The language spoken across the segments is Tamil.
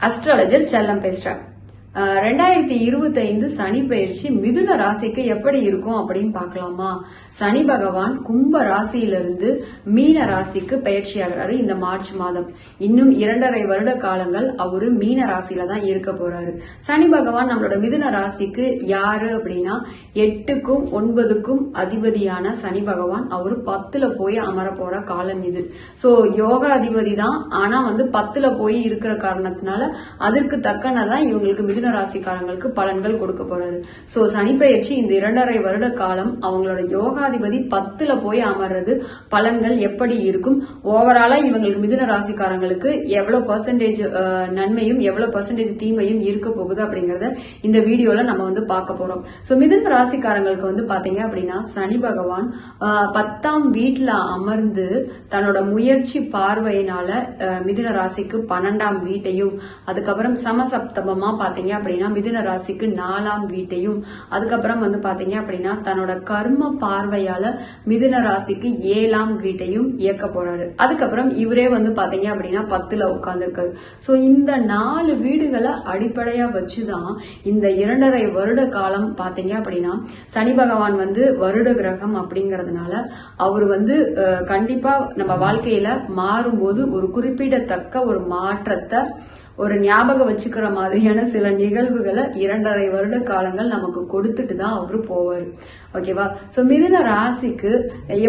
அஸ்ட்ராலஜர் செல்லம் பேசுறேன் ரெண்டாயிரத்தி இருபத்தி ஐந்து சனி பயிற்சி மிதுன ராசிக்கு எப்படி இருக்கும் அப்படின்னு பார்க்கலாமா? சனி பகவான் கும்ப ராசியிலிருந்து மீன ராசிக்கு பயிற்சி ஆகிறாரு இந்த மார்ச் மாதம். இன்னும் இரண்டரை வருட காலங்கள் அவரு மீன ராசியில தான் இருக்க போறாரு. சனி பகவான் நம்மளோட மிதுன ராசிக்கு யாரு அப்படின்னா எட்டுக்கும் ஒன்பதுக்கும் அதிபதியான சனி பகவான் அவரு பத்துல போய் அமர போற காலம் இது. சோ யோகா அதிபதி தான். ஆனா வந்து பத்துல போய் இருக்கிற காரணத்தினால அதற்கு தக்கனதான் இவங்களுக்கு மிதுன ராசிக்காரங்களுக்கு பலன்கள் கொடுக்க போறாரு சோ சனிப்பெயர்ச்சி இந்த இரண்டரை வருட காலம் அவங்களோட யோகாதிபதி பத்துல போய் அமர்றது பலன்கள் எப்படி இருக்கும்? ஓவராலா இவங்களுக்கு மிதுன ராசிக்காரங்களுக்கு எவ்வளவு பர்சன்டேஜ் நன்மையும் எவ்வளவு பர்சன்டேஜ் தீமையும் இருக்க போகுது அப்படிங்கறத இந்த வீடியோல நம்ம வந்து பார்க்க போறோம். சோ மிதுன ராசிக்காரங்களுக்கு வந்து பாத்தீங்க அப்படின்னா சனி பகவான் பத்தாம் வீட்டுல அமர்ந்து தன்னோட முயற்சி பார்வையினால மிதுன ராசிக்கு பன்னெண்டாம் வீட்டையும் அதுக்கப்புறம் சமசப்தமமா பாத்தீங்க அப்படின்னா மிதுன ராசிக்கு நாலாம் வீட்டையும் அதுக்கப்புறம் வந்து பாத்தீங்க அப்படின்னா தன்னோட கர்ம பார்வையால மிதுன ராசிக்கு ஏழாம் வீட்டையும் இயக்க போறாரு. அதுக்கப்புறம் இவரே வந்து பாத்தீங்க அப்படின்னா பத்துல உட்கார்ந்துருக்காரு. சோ இந்த நாலு வீடுகளை அடிப்படையா வச்சுதான் இந்த இரண்டரை வருட காலம் பாத்தீங்க அப்படின்னா சனி பகவான் வந்து வருட கிரகம் அப்படிங்கறதுனால அவர் வந்து கண்டிப்பா நம்ம வாழ்க்கையில மாறும்போது ஒரு குறிப்பிடத்தக்க ஒரு மாற்றத்தை ஒரு ஞாபகம் வச்சுக்கிற மாதிரியான சில நிகழ்வுகளை இரண்டரை வருட காலங்கள் நமக்கு கொடுத்துட்டு தான் அவரு போவார். ஓகேவா? ஸோ மிதுன ராசிக்கு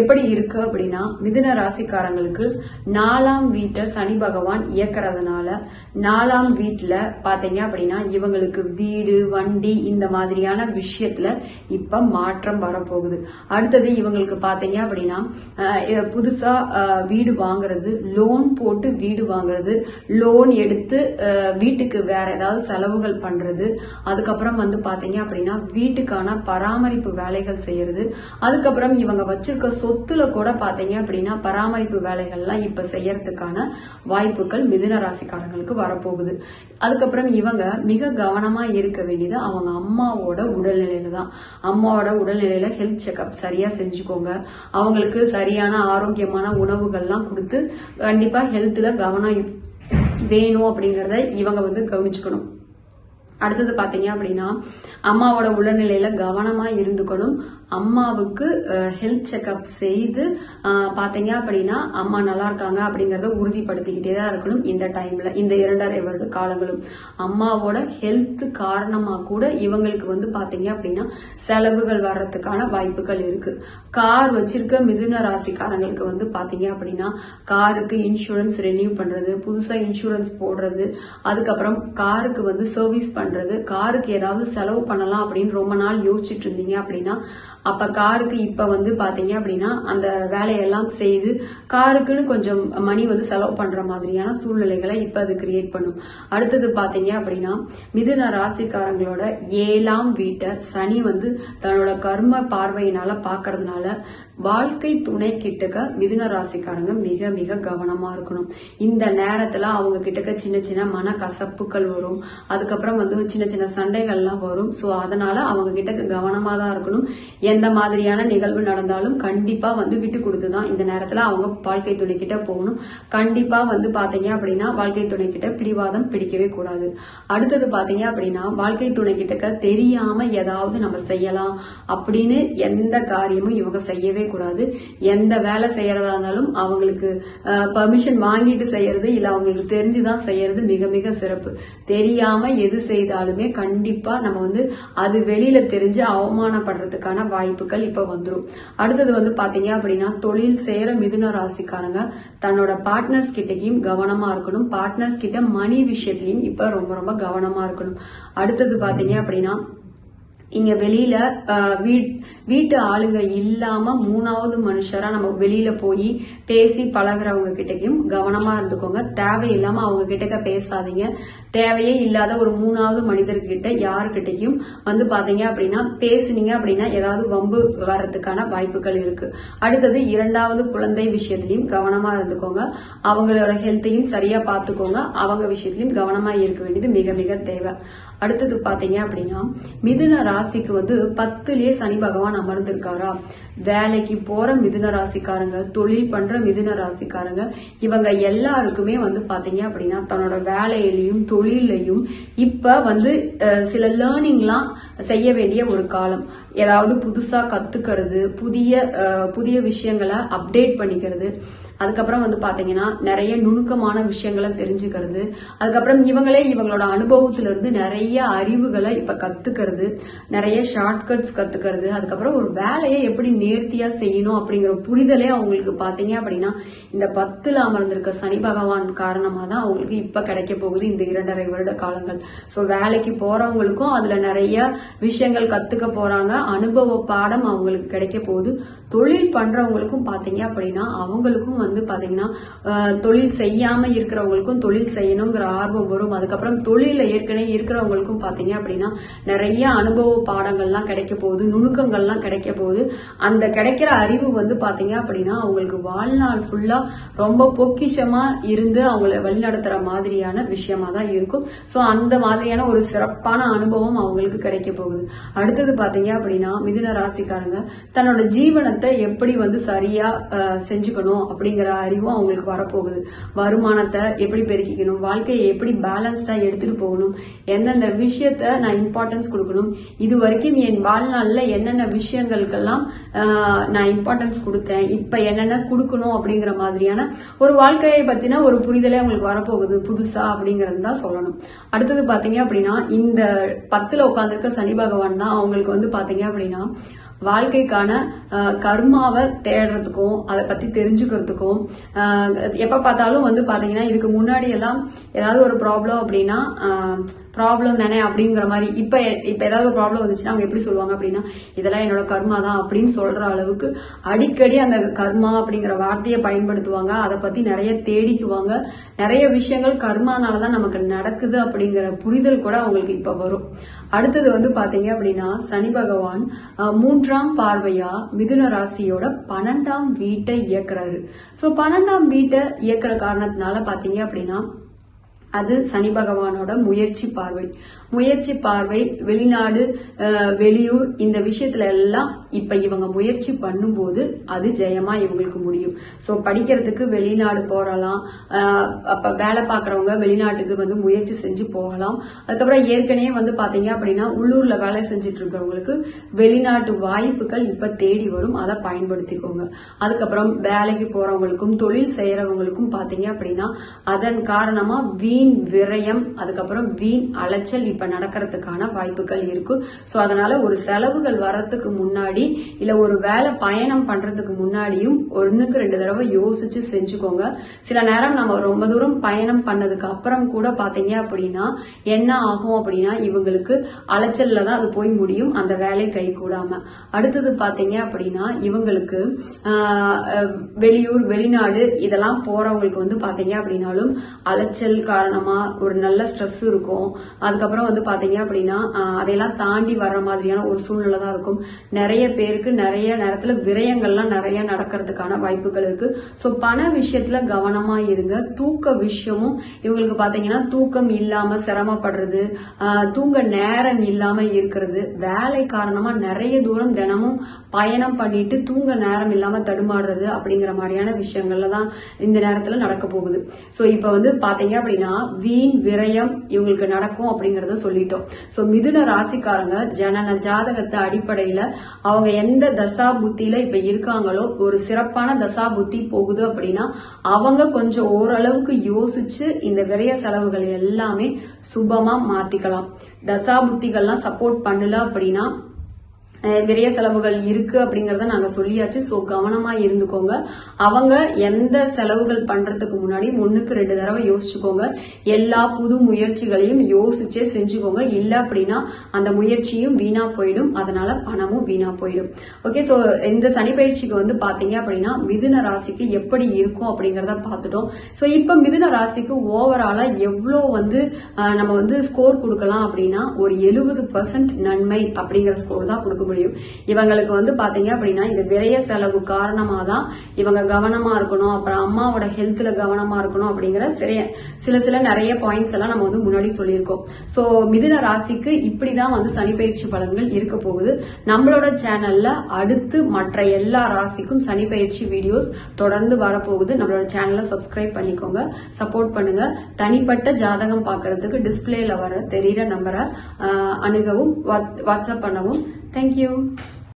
எப்படி இருக்கு அப்படின்னா மிதுன ராசிக்காரங்களுக்கு நாலாம் வீட்டை சனி பகவான் இயக்கிறதுனால நாலாம் வீட்டில் பார்த்தீங்க அப்படின்னா இவங்களுக்கு வீடு வண்டி இந்த மாதிரியான விஷயத்துல இப்போ மாற்றம் வரப்போகுது. அடுத்தது இவங்களுக்கு பார்த்தீங்க அப்படின்னா புதுசாக வீடு வாங்குறது லோன் போட்டு வீடு வாங்குறது லோன் எடுத்து வீட்டுக்கு வேற ஏதாவது செலவுகள் பண்றது அதுக்கப்புறம் வந்து பாத்தீங்க அப்படின்னா வீட்டுக்கான பராமரிப்பு வேலைகள் செய்யறது அதுக்கப்புறம் இவங்க வச்சிருக்க சொத்துல கூட பாத்தீங்க அப்படின்னா பராமரிப்பு வேலைகள்லாம் இப்ப செய்யறதுக்கான வாய்ப்புகள் மிதுன ராசிக்காரங்களுக்கு வரப்போகுது. அதுக்கப்புறம் இவங்க மிக கவனமா இருக்க வேண்டியது அவங்க அம்மாவோட உடல்நிலையில தான். அம்மாவோட உடல்நிலையில ஹெல்த் செக்அப் சரியா செஞ்சுக்கோங்க. அவங்களுக்கு சரியான ஆரோக்கியமான உணவுகள்லாம் கொடுத்து கண்டிப்பா ஹெல்த்ல கவனம் வேணும் அப்படிங்கிறத இவங்க வந்து கவனிச்சுக்கணும். அடுத்தது பார்த்தீங்க அப்படின்னா அம்மாவோட உடல்நிலையில கவனமாக இருந்துக்கணும். அம்மாவுக்கு ஹெல்த் செக்அப் செய்து பார்த்தீங்க அப்படின்னா அம்மா நல்லா இருக்காங்க அப்படிங்கறத உறுதிப்படுத்திக்கிட்டே தான் இருக்கணும் இந்த டைம்ல இந்த இரண்டரை வருட காலங்களும். அம்மாவோட ஹெல்த் காரணமா கூட இவங்களுக்கு வந்து பாத்தீங்க அப்படின்னா செலவுகள் வர்றதுக்கான வாய்ப்புகள் இருக்கு. கார் வச்சிருக்க மிதுன ராசிக்காரங்களுக்கு வந்து பாத்தீங்க அப்படின்னா காருக்கு இன்சூரன்ஸ் ரெனியூ பண்றது புதுசா இன்சூரன்ஸ் போடுறது அதுக்கப்புறம் காருக்கு வந்து சர்வீஸ் பண்றது காருக்கு ஏதாவது செலவு பண்ணலாம் அப்படின்னு ரொம்ப நாள் யோசிச்சுட்டு இருந்தீங்க அப்படின்னா அப்ப காருக்கு இப்ப வந்து பாத்தீங்க அப்படின்னா அந்த வேலையெல்லாம் செய்து காருக்குன்னு கொஞ்சம் மணி வந்து செலவு பண்ற மாதிரியான சூழ்நிலைகளை இப்ப அது கிரியேட் பண்ணும். அடுத்தது பாத்தீங்க அப்படின்னா மிதுன ராசிக்காரங்களோட ஏழாம் வீட்டை சனி வந்து தன்னோட கர்ம பார்வையினால பாக்குறதுனால வாழ்க்கை துணை கிட்டக்க மிதுன ராசிக்காரங்க மிக மிக கவனமா இருக்கணும். இந்த நேரத்துல அவங்க கிட்டக்க சின்ன சின்ன மன கசப்புகள் வரும். அதுக்கப்புறம் வந்து சின்ன சின்ன சண்டைகள்லாம் வரும். சோ அதனால அவங்க கிட்ட கவனமா தான் இருக்கணும். எந்த மாதிரியான நிகழ்வு நடந்தாலும் கண்டிப்பா வந்து விட்டு கொடுத்து தான் இந்த நேரத்துல அவங்க வாழ்க்கை துணை கிட்ட போகணும். கண்டிப்பா வந்து பாத்தீங்க அப்படின்னா வாழ்க்கை துணை கிட்ட பிடிவாதம் பிடிக்கவே கூடாது. அடுத்தது பாத்தீங்க அப்படின்னா வாழ்க்கை துணை கிட்டக்க தெரியாம ஏதாவது நம்ம செய்யலாம் அப்படின்னு எந்த காரியமும் இவங்க செய்யவே கூடாது எந்த வேலை செய்யறதா இருந்தாலும் அவங்களுக்கு பர்மிஷன் வாங்கிட்டு செய்யறது இல்ல அவங்களுக்கு தெரிஞ்சுதான் செய்யறது மிக மிக சிறப்பு. தெரியாம எது செய்தாலுமே கண்டிப்பா நம்ம வந்து அது வெளியில தெரிஞ்சு அவமானப்படுறதுக்கான வாய்ப்புகள் இப்ப வந்துடும் அடுத்தது வந்து பாத்தீங்க அப்படின்னா தொழில் செய்யற மிதுன ராசிக்காரங்க தன்னோட பார்ட்னர்ஸ் கிட்டயும் கவனமா இருக்கணும். பார்ட்னர்ஸ் கிட்ட மணி விஷயத்திலையும் இப்ப ரொம்ப ரொம்ப கவனமா இருக்கணும். அடுத்தது பாத்தீங்க அப்படின்னா இங்க வெளியில வீட்- வீட்டு ஆளுங்க இல்லாம மூணாவது மனுஷரா நம்ம வெளியில போய் பேசி பழகுறவங்க கிட்டயும் கவனமா இருந்துக்கோங்க. தேவையில்லாம அவங்க கிட்டக்க பேசாதீங்க. தேவையே இல்லாத ஒரு மூணாவது மனிதர்கிட்ட யாருக்கிட்டையும் வந்து பாத்தீங்க அப்படின்னா பேசுனீங்க அப்படின்னா ஏதாவது வம்பு வர்றதுக்கான வாய்ப்புகள் இருக்கு. அடுத்தது இரண்டாவது குழந்தை விஷயத்திலையும் கவனமா இருந்துக்கோங்க. அவங்களோட ஹெல்த்தையும் சரியா பார்த்துக்கோங்க அவங்க விஷயத்திலையும் கவனமா இருக்க வேண்டியது மிக மிக தேவை. அடுத்தது பாத்தீங்க அப்படின்னா மிதுன ராசிக்கு வந்து பத்துலயே சனி பகவான் அமர்ந்திருக்காரா? வேலைக்கு போற மிதுன ராசிக்காரங்க தொழில் பண்ற மிதுன ராசிக்காரங்க இவங்க எல்லாருக்குமே வந்து பாத்தீங்க அப்படின்னா தன்னோட வேலையிலையும் தொழிலையும் இப்ப வந்து சில லேர்னிங்லாம் செய்ய வேண்டிய ஒரு காலம். ஏதாவது புதுசா கத்துக்கிறது புதிய புதிய விஷயங்களை அப்டேட் பண்ணிக்கிறது. அதுக்கப்புறம் வந்து பாத்தீங்கன்னா நிறைய நுணுக்கமான விஷயங்களை தெரிஞ்சுக்கிறது. அதுக்கப்புறம் இவங்களே இவங்களோட அனுபவத்திலிருந்து நிறைய அறிவுகளை இப்ப கத்துக்கிறது. நிறைய ஷார்ட்கட்ஸ் கத்துக்கிறது. அதுக்கப்புறம் ஒரு வேலையை எப்படி நேர்த்தியா செய்யணும் அப்படிங்கிற புரிதலே அவங்களுக்கு பாத்தீங்க அப்படின்னா இந்த பத்துல அமர்ந்திருக்க சனி பகவான் காரணமா தான் அவங்களுக்கு இப்ப கிடைக்க போகுது இந்த இரண்டரை வருட காலங்கள். சோ வேலைக்கு போறவங்களுக்கும் அதுல நிறைய விஷயங்கள் கத்துக்க போறாங்க. அனுபவ பாடம் அவங்களுக்கு கிடைக்க போகுது. தொழில் பண்றவங்களுக்கும் பாத்தீங்க அப்படின்னா அவங்களுக்கும் வந்து பாத்தீங்கன்னா தொழில் செய்யாம இருக்கிறவங்களுக்கும் தொழில் செய்யணுங்கிற ஆர்வம் வரும். அதுக்கப்புறம் தொழில ஏற்கனவே இருக்கிறவங்களுக்கும் பாத்தீங்க அப்படின்னா நிறைய அனுபவ பாடங்கள்லாம் கிடைக்க போகுது நுணுக்கங்கள்லாம் கிடைக்க போகுது. அந்த கிடைக்கிற அறிவு வந்து பாத்தீங்க அப்படின்னா அவங்களுக்கு வாழ்நாள் ஃபுல்லா ரொம்ப பொக்கிஷமா இருந்து அவங்கள வழிநடத்துற மாதிரியான விஷயமா தான் இருக்கும். சோ அந்த மாதிரியான ஒரு சிறப்பான அனுபவம் அவங்களுக்கு கிடைக்க போகுது. அடுத்தது பாத்தீங்க அப்படின்னா மிதுன ராசிக்காரங்க தன்னோட ஜீவனத்தை எப்படி வந்து சரியா செஞ்சுக்கணும் அப்படிங்கிற அறிவும் அவங்களுக்கு வரப்போகுது. வருமானத்தை எப்படி பெருக்கிக்கணும்? வாழ்க்கையை எப்படி பேலன்ஸ்டா எடுத்துட்டு போகணும்? எந்தெந்த விஷயத்த நான் இம்பார்ட்டன்ஸ் கொடுக்கணும்? இது வரைக்கும் என் வாழ்நாளில் என்னென்ன விஷயங்களுக்கெல்லாம் நான் இம்பார்ட்டன்ஸ் கொடுத்தேன்? இப்ப என்னென்ன கொடுக்கணும் அப்படிங்கிற மாதிரியான ஒரு வாழ்க்கையை பத்தின ஒரு புரிதலே அவங்களுக்கு வரப்போகுது. புதுசா அப்படிங்கறது தான் சொல்லணும். அடுத்தது பாத்தீங்க அப்படின்னா இந்த பத்துல உட்காந்துருக்க சனி பகவான் தான் அவங்களுக்கு வந்து பாத்தீங்க அப்படின்னா வாழ்க்கைக்கான கர்மாவை தேடுறதுக்கும் அதை பத்தி தெரிஞ்சுக்கிறதுக்கும் எப்ப பார்த்தாலும் வந்து பாத்தீங்கன்னா இதுக்கு முன்னாடி எல்லாம் ஏதாவது ஒரு ப்ராப்ளம் அப்படின்னா ப்ராப்ளம் தானே அப்படிங்கிற மாதிரி. இப்போ இப்போ ஏதாவது ஒரு ப்ராப்ளம் வந்துச்சுன்னா அவங்க எப்படி சொல்லுவாங்க அப்படின்னா இதெல்லாம் என்னோட கர்மா தான் அப்படின்னு சொல்கிற அளவுக்கு அடிக்கடி அந்த கர்மா அப்படிங்கிற வார்த்தையை பயன்படுத்துவாங்க. அதை பற்றி நிறைய தேடிக்குவாங்க. நிறைய விஷயங்கள் கர்மானால தான் நமக்கு நடக்குது அப்படிங்கிற புரிதல் கூட அவங்களுக்கு இப்போ வரும். அடுத்தது வந்து பார்த்தீங்க அப்படின்னா சனி பகவான் மூன்றாம் பார்வையா மிதுன ராசியோட பன்னெண்டாம் வீட்டை இயக்குறாரு. ஸோ பன்னெண்டாம் வீட்டை இயக்குற காரணத்தினால பார்த்தீங்க அப்படின்னா அது சனி பகவானோட முயற்சி பார்வை. முயற்சி பார்வை வெளிநாடு வெளியூர் இந்த விஷயத்துல எல்லாம் இப்ப இவங்க முயற்சி பண்ணும்போது அது ஜெயமா இவங்களுக்கு முடியும். ஸோ படிக்கிறதுக்கு வெளிநாடு போறலாம். அப்ப வேலை பார்க்கறவங்க வெளிநாட்டுக்கு வந்து முயற்சி செஞ்சு போகலாம். அதுக்கப்புறம் ஏற்கனவே வந்து பாத்தீங்க அப்படின்னா உள்ளூர்ல வேலை செஞ்சுட்டு இருக்கிறவங்களுக்கு வெளிநாட்டு வாய்ப்புகள் இப்ப தேடி வரும். அதை பயன்படுத்திக்கோங்க. அதுக்கப்புறம் வேலைக்கு போறவங்களுக்கும் தொழில் செய்யறவங்களுக்கும் பாத்தீங்க அப்படின்னா அதன் காரணமா வீண் விரயம் அதுக்கப்புறம் வீண் அலைச்சல் இப்ப நடக்கிறதுக்கான வாய்ப்புகள் இருக்கும் சோ அதனால ஒரு செலவுகள் வரத்துக்கு முன்னாடி இல்ல ஒரு வேலை பயணம் பண்றதுக்கு முன்னாடியும் ஒண்ணுக்கு ரெண்டு தடவை யோசிச்சு செஞ்சுக்கோங்க. சில நேரம் நம்ம ரொம்ப தூரம் பயணம் பண்ணதுக்கு அப்புறம் கூட பாத்தீங்க அப்படின்னா என்ன ஆகும் அப்படின்னா இவங்களுக்கு அலைச்சல்ல தான் அது போய் முடியும் அந்த வேலை கை கூடாம. அடுத்தது பாத்தீங்க அப்படின்னா இவங்களுக்கு வெளியூர் வெளிநாடு இதெல்லாம் போறவங்களுக்கு வந்து பாத்தீங்க அப்படின்னாலும் அலைச்சல் காரணமா ஒரு நல்ல ஸ்ட்ரெஸ் இருக்கும். அதுக்கப்புறம் வந்து பாத்தீங்க அப்படின்னா அதையெல்லாம் தாண்டி வர்ற மாதிரியான ஒரு சூழ்நிலை தான் இருக்கும். நிறைய பேருக்கு நிறைய நேரத்துல விரயங்கள்லாம் நிறைய நடக்கிறதுக்கான வாய்ப்புகள் இருக்கு. சோ பண விஷயத்துல கவனமா இருங்க. தூக்க விஷயமும் இவங்களுக்கு பாத்தீங்கன்னா தூக்கம் இல்லாம சிரமப்படுறது தூங்க நேரம் இல்லாம இருக்கிறது வேலை காரணமா நிறைய தூரம் தினமும் பயணம் பண்ணிட்டு தூங்க நேரம் இல்லாம தடுமாறுறது அப்படிங்கிற மாதிரியான விஷயங்கள்ல தான் இந்த நேரத்துல நடக்க போகுது. சோ இப்ப வந்து பாத்தீங்க அப்படின்னா வீண் விரயம் இவங்களுக்கு நடக்கும் அப்படிங்கறத சொல்லிட்டோம். சோ மிதுன ராசிக்காரங்க ஜனன ஜாதகத்தை அடிப்படையில அவங்க எந்த தசா புத்தியில இப்ப இருக்காங்களோ ஒரு சிறப்பான தசா புத்தி போகுது அப்படின்னா அவங்க கொஞ்சம் ஓரளவுக்கு யோசிச்சு இந்த விரய செலவுகள் எல்லாமே சுபமா மாத்திக்கலாம். தசா புத்திகள்லாம் சப்போர்ட் பண்ணல அப்படின்னா நிறைய செலவுகள் இருக்கு அப்படிங்கறத நாங்க சொல்லியாச்சு. சோ கவனமா இருந்துக்கோங்க. அவங்க எந்த செலவுகள் பண்றதுக்கு முன்னாடி ஒண்ணுக்கு ரெண்டு தடவை யோசிச்சுக்கோங்க. எல்லா புது முயற்சிகளையும் யோசிச்சே செஞ்சுக்கோங்க. இல்ல அப்படின்னா அந்த முயற்சியும் வீணா போயிடும். அதனால பணமும் வீணா போயிடும். ஓகே சோ இந்த சனி பயிற்சிக்கு வந்து பாத்தீங்க அப்படின்னா மிதுன ராசிக்கு எப்படி இருக்கும் அப்படிங்கறத பார்த்துட்டோம் சோ இப்ப மிதுன ராசிக்கு ஓவராலா எவ்வளவு வந்து நம்ம வந்து ஸ்கோர் கொடுக்கலாம் அப்படின்னா ஒரு எழுபது நன்மை அப்படிங்கிற ஸ்கோர் தான் கொடுக்க முடியும். இவங்களுக்கு வந்து பாத்தீங்க அப்படின்னா இந்த விரைய செலவு காரணமா தான் இவங்க கவனமா இருக்கணும். அப்புறம் அம்மாவோட ஹெல்த்ல கவனமா இருக்கணும் அப்படிங்கிற சில சில சில நிறைய பாயிண்ட்ஸ் எல்லாம் நம்ம வந்து முன்னாடி சொல்லியிருக்கோம். சோ மிதுன ராசிக்கு இப்படிதான் வந்து சனி பயிற்சி பலன்கள் இருக்க போகுது. நம்மளோட சேனல்ல அடுத்து மற்ற எல்லா ராசிக்கும் சனி பயிற்சி வீடியோஸ் தொடர்ந்து வரப்போகுது. நம்மளோட சேனலை சப்ஸ்கிரைப் பண்ணிக்கோங்க. சப்போர்ட் பண்ணுங்க. தனிப்பட்ட ஜாதகம் பார்க்கறதுக்கு டிஸ்பிளேல வர தெரியிற நம்பரை அணுகவும் வாட்ஸ்அப் பண்ணவும் Thank you.